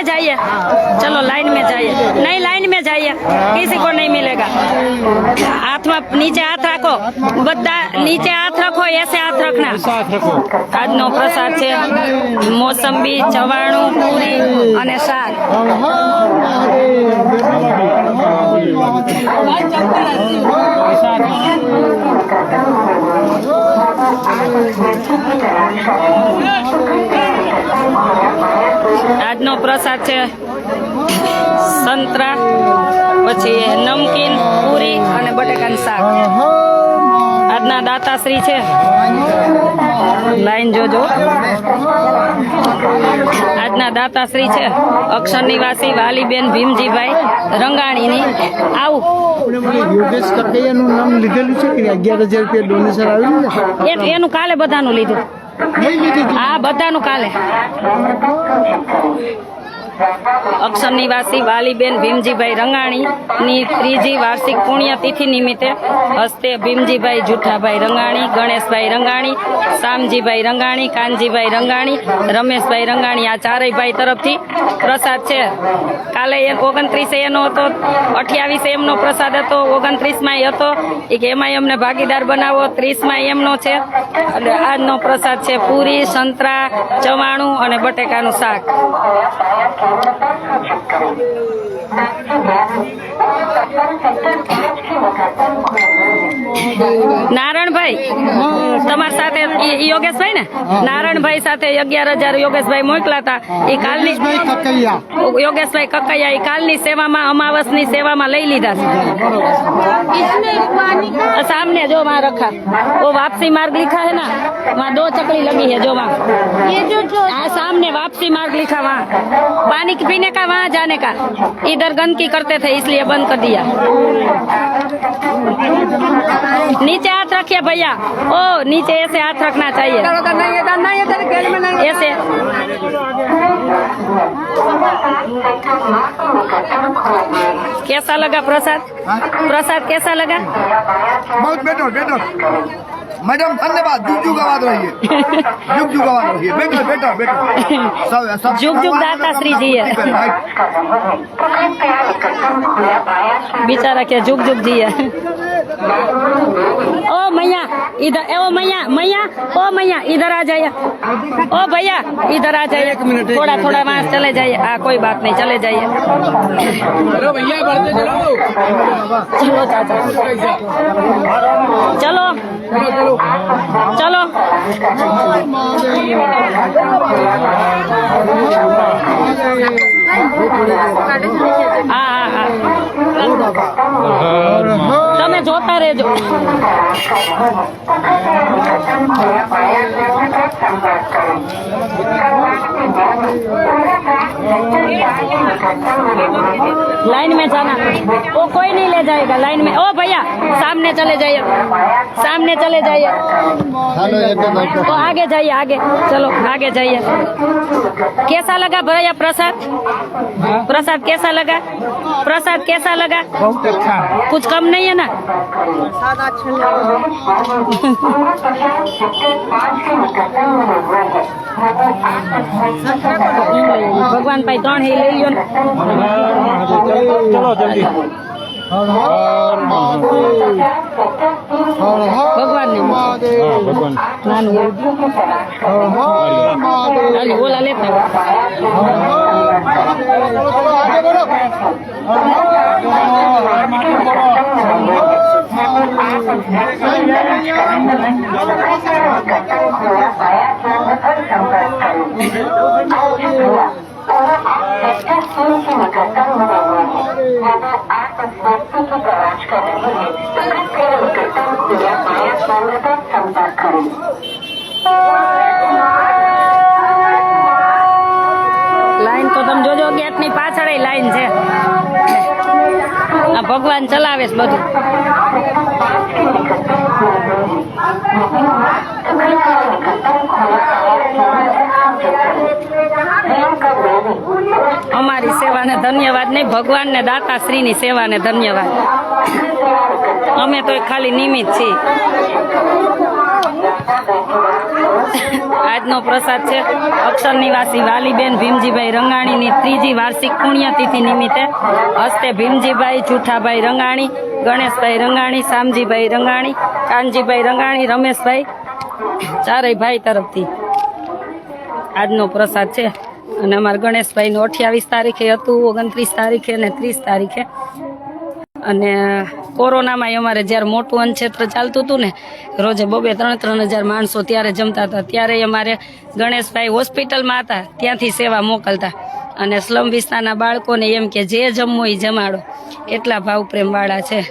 जाइए चलो लाइन में जाइए नहीं लाइन में जाइए किसी को नहीं मिलेगा हाथ में नीचे हाथ रखो बद्दा नीचे हाथ रखो ऐसे हाथ रखना સાથ રખો આજનો પ્રસાદ છે મોસંબી ચવાણું પૂરી અને શાક આજનો પ્રસાદ છે સંતરા પછી નમકીન પૂરી અને બટેકાનું શાક. આજના દાતાશ્રી છે. લાઈન જોજો. આજના દાતાશ્રી છે અક્ષર નિવાસી વાલીબેન ભીમજીભાઈ રંગાણીની. આવું. યોગેશ કકૈયાનું નામ લીધેલું છે કે અગિયાર હજાર રૂપિયા ડોનેશન આવેલું એનું કાલે બધાનું લીધું. આ બધાનું કાલે. અક્ષર નિવાસી વાલીબેન ભીમજીભાઈ રંગાણી ની ત્રીજી વાર્ષિક પુણ્યતિથિ નિમિત્તે હસ્તે ભીમજીભાઈ જુઠાભાઈ રંગાણી, ગણેશભાઈ રંગાણી, શામજીભાઈ રંગાણી, કાનજીભાઈ રંગાણી, રમેશભાઈ રંગાણી આ ચારેય ભાઈ તરફથી પ્રસાદ છે. કાલે ઓગણત્રીસે એનો હતો, અઠ્યાવીસે એમનો પ્રસાદ હતો ઓગણત્રીસમાં હતો. કે એમાંય અમને ભાગીદાર બનાવો ત્રીસમાં એમનો છે. અને આજનો પ્રસાદ છે પૂરી, સંતરા, ચવાણું અને બટેકાનું શાક. Thank you. નારાયણભાઈ તમારી સાથે ઈ- ઈ યોગેશભાઈ ને નારાયણભાઈ સાથે અગિયાર હજાર યોગેશભાઈ મોકલા હતા એ કાલની યોગેશભાઈ કકૈયા યોગેશભાઈ કકૈયા ઈ કાલની સેવામાં અમાવસની સેવામાં લઈ લીધા છે सामने जो वहाँ रखा वो वापसी मार्ग लिखा है ना वहाँ दो चकली लगी है जो वहाँ ये जो जो हाँ सामने वापसी मार्ग लिखा वहाँ पानी पीने का वहाँ जाने का इधर गंदगी करते थे इसलिए बंद कर दिया नीचे हाथ रखिए भैया। ओ नीचे ऐसे हाथ रखना चाहिए। ऐसे। कैसा लगा प्रसाद? प्रसाद कैसा लगा? बहुत बेटर बेटर। मैडम धन्यवाद। जुग जुग आवाज़ रहिए जुग जुग आवाज़ रहिए बेटर बेटर बेटर। सब सब जुग जुग दाता श्री जी है। बेचारा क्या जुग जुग जी है। ओ मैया इधर ओ मैया मैया ओ मैया इधर आ जाइए। ओ भैया इधर आ जाइए। थोड़ा थोड़ा वहाँ चले जाइए। हाँ कोई बात नहीं चले जाइए। चलो भैया चलो। चलो। चलो। हाँ हाँ हाँ। તમે જોતા રહેજો लाइन में जाना वो कोई नहीं ले जाएगा लाइन में ओ भैया सामने चले जाइए सामने चले जाइए હાલો એક જ આપો. तो आगे जाइए आगे चलो आगे जाइए कैसा लगा भैया प्रसाद प्रसाद कैसा लगा प्रसाद कैसा लगा लगा बहुत अच्छा कुछ कम नहीं है ना सादा भगवान पैतरण है ले लियो चलो जल्दी भगवान नानू अरे बोला लेता લાઈન તો તમે જોજો ગેટની પાછળ લાઈન છે. આ ભગવાન ચલાવે છે બધું. અમારી સેવાને ધન્યવાદ નહીં, ભગવાનને દાતાશ્રીની સેવાને ધન્યવાદ. અમે તો ખાલી નિમિત્ત છીએ. આજનો પ્રસાદ છે અક્ષર નિવાસી વાલીબેન ભીમજીભાઈ રંગાણીની ત્રીજી વાર્ષિક પુણ્યતિથિ નિમિત્તે હસ્તે ભીમજીભાઈ જુઠાભાઈ રંગાણી, ગણેશભાઈ રંગાણી, શામજીભાઈ રંગાણી, કાનજીભાઈ રંગાણી, રમેશભાઈ, ચારેય ભાઈ તરફથી આજનો પ્રસાદ છે. અને અમારા ગણેશભાઈનું અઠ્યાવીસ તારીખે હતું, ઓગણત્રીસ તારીખે અને ત્રીસ તારીખે અને કોરોનામાં અમારે જ્યારે મોટું અનક્ષેત્ર ચાલતું હતું ને, રોજે બબે ત્રણ ત્રણ હજાર માણસો ત્યારે જમતા હતા. ત્યારે અમારે ગણેશભાઈ હોસ્પિટલમાં હતા, ત્યાંથી સેવા મોકલતા. અને સ્લમ વિસ્તારના બાળકોને એમ કે જે જમવું એ જમાડો. એટલા ભાવ પ્રેમવાળા છે.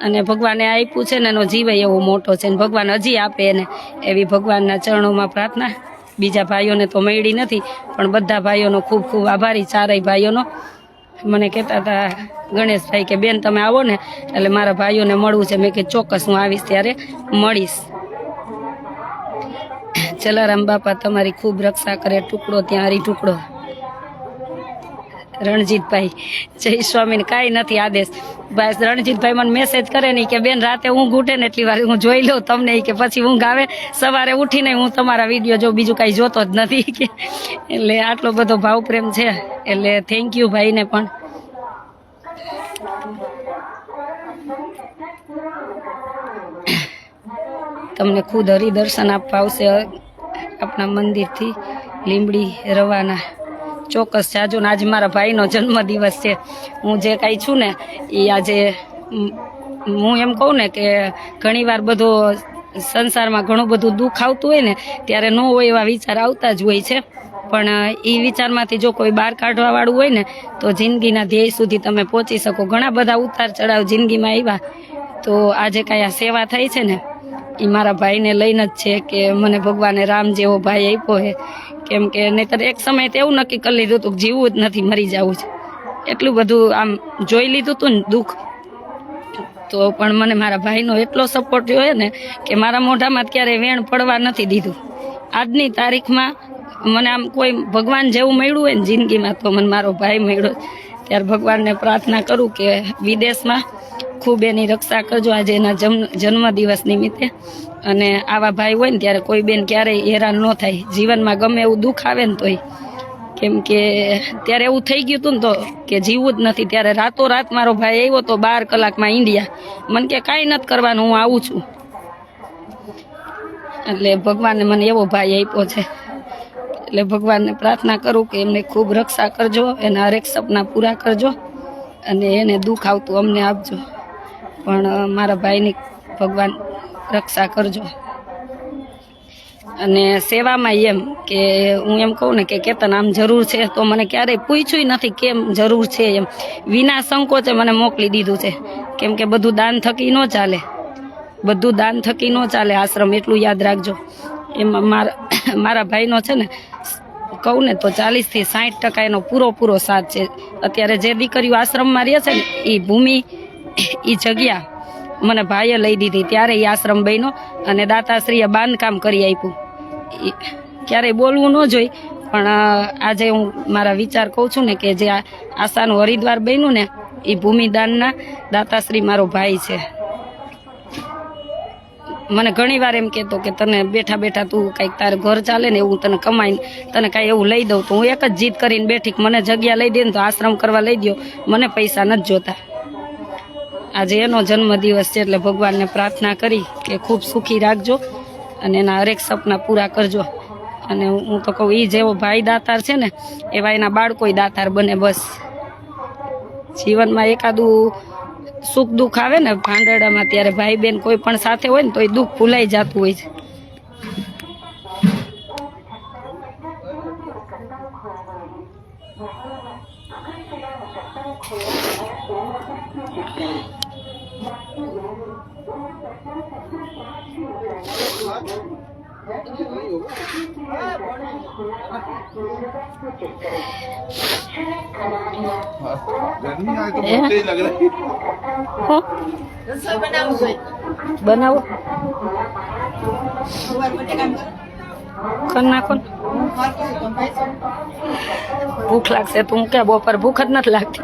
અને ભગવાને આપ્યું છે ને એનો જીવ એવો મોટો છે ને ભગવાન હજી આપે એને. એવી ભગવાનના ચરણોમાં પ્રાર્થના. બીજા ભાઈઓને તો મળી નથી, પણ બધા ભાઈઓનો ખૂબ ખૂબ આભારી, ચારેય ભાઈઓનો. મને કહેતા હતા ગણેશભાઈ કે, બેન, તમે આવો ને. એટલે મારા ભાઈઓને મળવું છે. મેં કે ચોક્કસ, હું આવીશ ત્યારે મળીશ. જલારામ બાપા તમારી ખૂબ રક્ષા કરે, ટુકડો ત્યાં, હરી ટુકડો. રણજીતભાઈ. જય સ્વામીને કાંઈ નથી આદેશ. બસ રણજીતભાઈ મને મેસેજ કરે નહીં કે, બેન, રાતે ઊંઘ ઉઠે ને એટલી વાર હું જોઈ લઉં તમને. કે, પછી ઊંઘ આવે. સવારે ઉઠીને હું તમારા વીડિયો જો બીજું કાંઈ જોતો જ નથી. કે, એટલે આટલો બધો ભાવ પ્રેમ છે. એટલે થેન્ક યુ ભાઈને પણ. તમને ખુદ હરિદર્શન આપવા આવશે આપણા મંદિરથી લીંબડી રવાના. ચોક્કસ જાજો ને આજે મારા ભાઈનો જન્મદિવસ છે. હું જે કાંઈ છું ને એ આજે હું એમ કહું ને કે ઘણીવાર બધો સંસારમાં ઘણું બધું દુઃખ આવતું હોય ને, ત્યારે ન હોય એવા વિચાર આવતા જ હોય છે. પણ એ વિચારમાંથી જો કોઈ બહાર કાઢવા વાળું હોય ને, તો જિંદગીના ધ્યેય સુધી તમે પહોંચી શકો. ઘણા બધા ઉતાર ચડાવ જિંદગીમાં આવ્યા તો આજે કાંઈ આ સેવા થઈ છે ને એ મારા ભાઈને લઈને જ છે કે મને ભગવાને રામ જેવો ભાઈ આપ્યો છે. કેમ કે નહીતર એક સમય તો એવું નક્કી કરી લીધું હતું કે જીવવું જ નથી, મરી જવું છે. એટલું બધું આમ જોઈ લીધું હતું ને દુઃખ. તો પણ મને મારા ભાઈનો એટલો સપોર્ટ જોયો ને કે મારા મોઢામાં ક્યારેય વેણ પડવા નથી દીધું. આજની તારીખમાં મને આમ કોઈ ભગવાન જેવું મળ્યું હોય ને જિંદગીમાં તો મને મારો ભાઈ મળ્યો. ત્યારે ભગવાનને પ્રાર્થના કરું કે વિદેશમાં ખૂબ એની રક્ષા કરજો. આજે એના જન્મ જન્મદિવસ નિમિત્તે અને આવા ભાઈ હોય ને ત્યારે કોઈ બેન ક્યારેય હેરાન ન થાય. જીવનમાં ગમે એવું દુઃખ આવે ને તોય. કેમ કે ત્યારે એવું થઈ ગયું હતું ને તો કે જીવવું જ નથી. ત્યારે રાતો રાત મારો ભાઈ આવ્યો તો બાર કલાકમાં ઇન્ડિયા મને કે કાંઈ નથી કરવાનું, હું આવું છું. એટલે ભગવાને મને એવો ભાઈ આપ્યો છે. એટલે ભગવાનને પ્રાર્થના કરું કે એમને ખૂબ રક્ષા કરજો, એના હરેક સપના પૂરા કરજો અને એને દુઃખ આવતું અમને આપજો. પણ મારા ભાઈની ભગવાન રક્ષા કરજો. અને સેવામાં એમ કે હું એમ કહું ને કે કેતન આમ જરૂર છે, તો મને ક્યારેય પૂછ્યું નથી કેમ જરૂર છે એમ. વિના સંકોચે મને મોકલી દીધું છે. કેમ કે બધું દાન થકી ન ચાલે. બધું દાન થકી ન ચાલે આશ્રમ, એટલું યાદ રાખજો. એમાં મારા મારા ભાઈનો છે ને, કહું ને તો ચાલીસથી સાઠ ટકા એનો પૂરો પૂરો સાથ છે. અત્યારે જે દીકરીઓ આશ્રમમાં રહે છે ને એ ભૂમિ એ જગ્યા મને ભાઈએ લઈ દીધી. ત્યારે એ આશ્રમ બન્યો અને દાતાશ્રીએ બાંધકામ કરી આપ્યું. ક્યારેય બોલવું ન જોઈ, પણ આજે હું મારા વિચાર કહું છું ને કે જે આશાનું હરિદ્વાર બન્યું ને એ ભૂમિદાનના દાતાશ્રી મારો ભાઈ છે. મને ઘણી વાર એમ કહેતો કે તને બેઠા બેઠા તું કંઈક તારે ઘર ચાલે ને એવું તને કમાઈને તને કાંઈ એવું લઈ દઉં. તો હું એક જ જીદ કરીને બેઠી મને જગ્યા લઈ દે ને તો આશ્રમ કરવા લઈ દો મને પૈસા નથી જોતા. આજે એનો જન્મદિવસ છે એટલે ભગવાનને પ્રાર્થના કરી કે ખૂબ સુખી રાખજો અને એના હરેક સપના પૂરા કરજો. અને હું તો કહું એ જેવો ભાઈ દાતાર છે ને, એવા એના બાળકોય દાતાર બને બસ. જીવનમાં એકાદું સુખ દુઃખ આવે ને ભાંડરડામાં ત્યારે ભાઈ બહેન કોઈ પણ સાથે હોય ને તો એ દુઃખ ભૂલાઈ જતું હોય છે. गर्मी आए तो बहुत तेज लग रही હો? બનાવો કર નાખો ને. ભૂખ લાગશે તું કે બપોર ભૂખ જ નથી લાગતી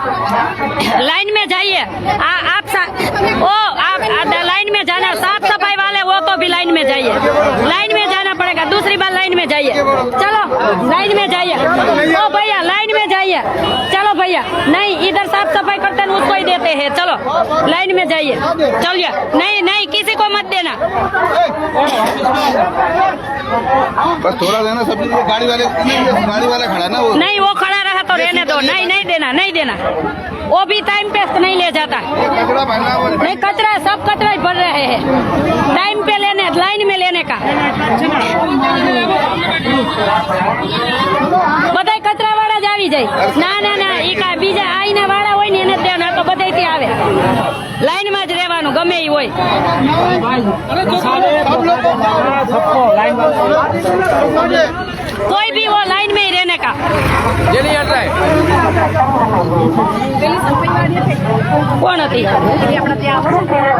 लाइन में जाइए आ- आप सा, ओ आप आ- लाइन में जाना साफ सफाई वाले वो तो भी लाइन में जाइए लाइन में जाना पड़ेगा दूसरी बार लाइन में जाइए। चलो लाइन में जाइए। ओ भैया लाइन में जाइए। चलो भैया नहीं इधर साफ़ सफ़ाई करते हैं उसको ही देते हैं। चलो लाइन में जाइए। चलिए नहीं नहीं किसी को मत देना। बस थोड़ा देना सब गाड़ी वाले गाड़ी वाला खड़ा ना वो? नहीं वो खड़ा रहा तो रहने दो। नहीं नहीं देना नहीं देना। वो भी टाइम पे नहीं ले जाता कचरा भरना वो नहीं कचरा सब कचरा ही भर रहे हैं टाइम पे लेने लाइन में लेने का બધા કચરા વાળા જ આવી જાય ના ના ના એ કા બીજા આઈના વાળા હોય ને એને જ દેવાના આ તો બધાથી આવે લાઈનમાં જ રહેવાનું ગમે એ હોય કોઈ भी वो लाइन में ही रहने का કોણ હતી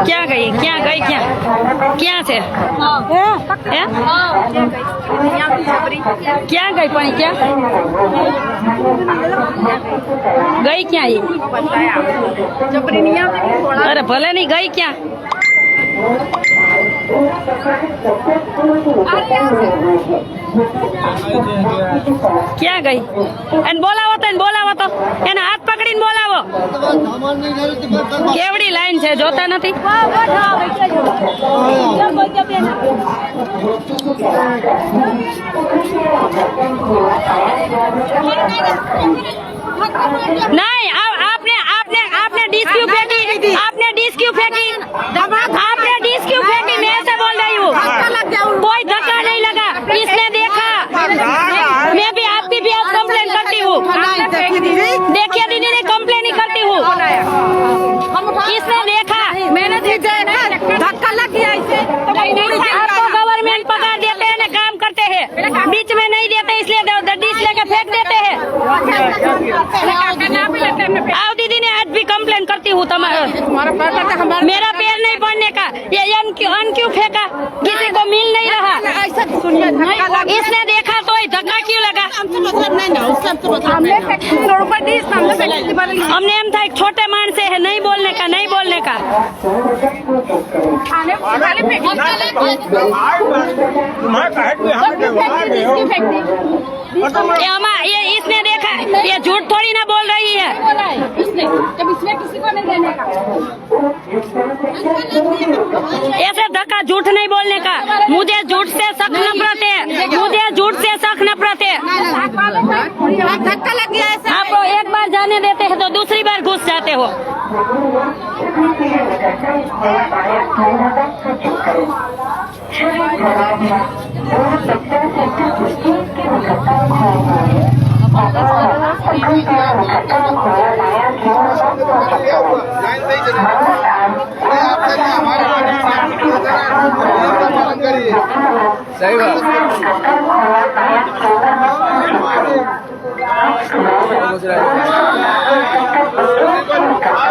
ક્યાં ગઈ ક્યાં ગઈ ક્યાં ક્યાં છે હે ક્યાં ગઈ પણ ઈ ક્યાં ગઈ ક્યાં ઈ અરે ભલે નહીં ગઈ ક્યાં ક્યાં ગઈ? એને બોલાવો તો એને બોલાવો તો. એને હાથ પકડીને બોલાવો. કેવડી લાઈન છે જોતા નથી? નહીં આ आपने आपने आपने डिश क्यों फेंकी आपने डिश क्यों फेंकी आपने डिश क्यों फेंकी मैं ऐसे बोल रही हूँ कोई मेरा पैर नहीं पड़ने का ये अन क्यों अन क्यों फेंका किसी को मिल नहीं रहा ऐसा सुनिए धक्का लग इसने देखा तो ही धक्का क्यों लगा हमसे मतलब नहीं ना उससे हमसे मतलब हमने फैक्ट्री रोड पर ये इसने देखा ये झूठ थोड़ी ना बोल रही है। ऐसे धक्का झूठ नहीं बोलने का मुझे झूठ से सख्त नफरत है। मुझे झूठ से सख्त नफरत है। धक्का लग गया ऐसे आप एक बार जाने देते हैं तो दूसरी बार घुस जाते हो लाइन सही चले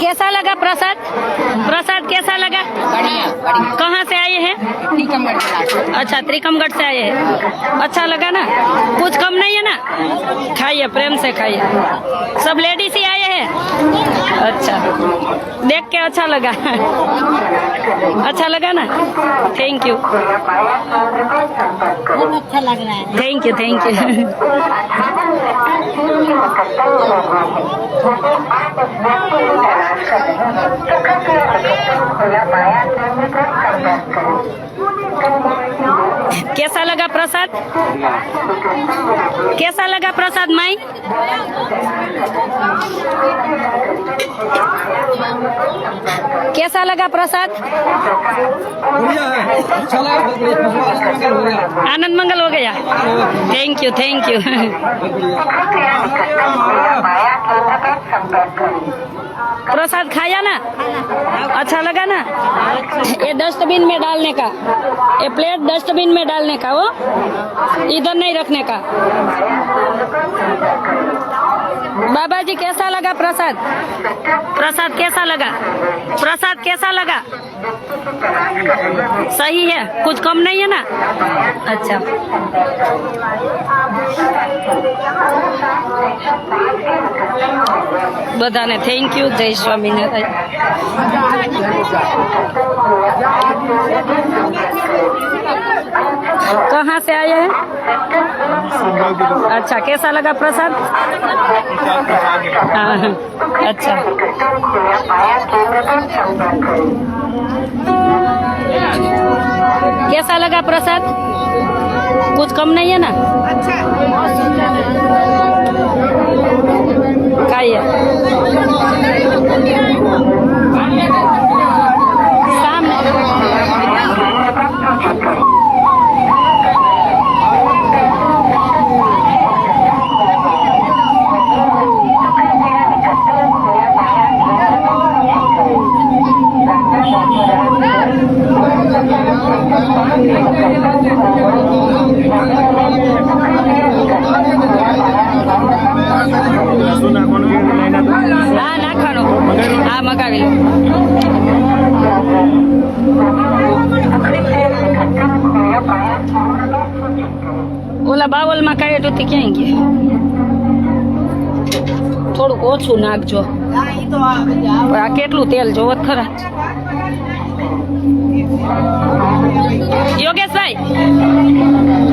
कैसा लगा प्रसाद? प्रसाद कैसा लगा? कहाँ से आए हैं? अच्छा त्रिकमगढ़ से आए हैं। अच्छा लगा ना? कुछ कम नहीं है ना? खाइए प्रेम से खाइए। सब लेडीज़ है अच्छा। देख के अच्छा लगा। अच्छा लगा ना? थैंक यू अच्छा लग रहा है। थैंक यू थैंक यू कैसा लगा प्रसाद? कैसा लगा प्रसाद माई? कैसा लगा प्रसाद? आनंद मंगल हो गया। थैंक यू थैंक यू प्रसाद खाया ना? अच्छा लगा ना? ये डस्टबिन में डालने का। ये प्लेट डस्टबिन में डालने का वो। इधर नहीं रखने का। बाबा जी कैसा लगा प्रसाद प्रसाद कैसा लगा प्रसाद कैसा लगा सही है कुछ कम नहीं है ना अच्छा બધાને થેન્ક યુ જય સ્વામિનારાયણ कहाँ से आए हैं? अच्छा कैसा लगा प्रसाद? अच्छा। कैसा लगा प्रसाद? कुछ कम नहीं है ना? सामने ઓલા બાવલમાં કાઢે તો ક્યાંય ગયા? થોડુંક ઓછું નાખજો આ કેટલું તેલ જોવો ખરા. યોગેશભાઈ.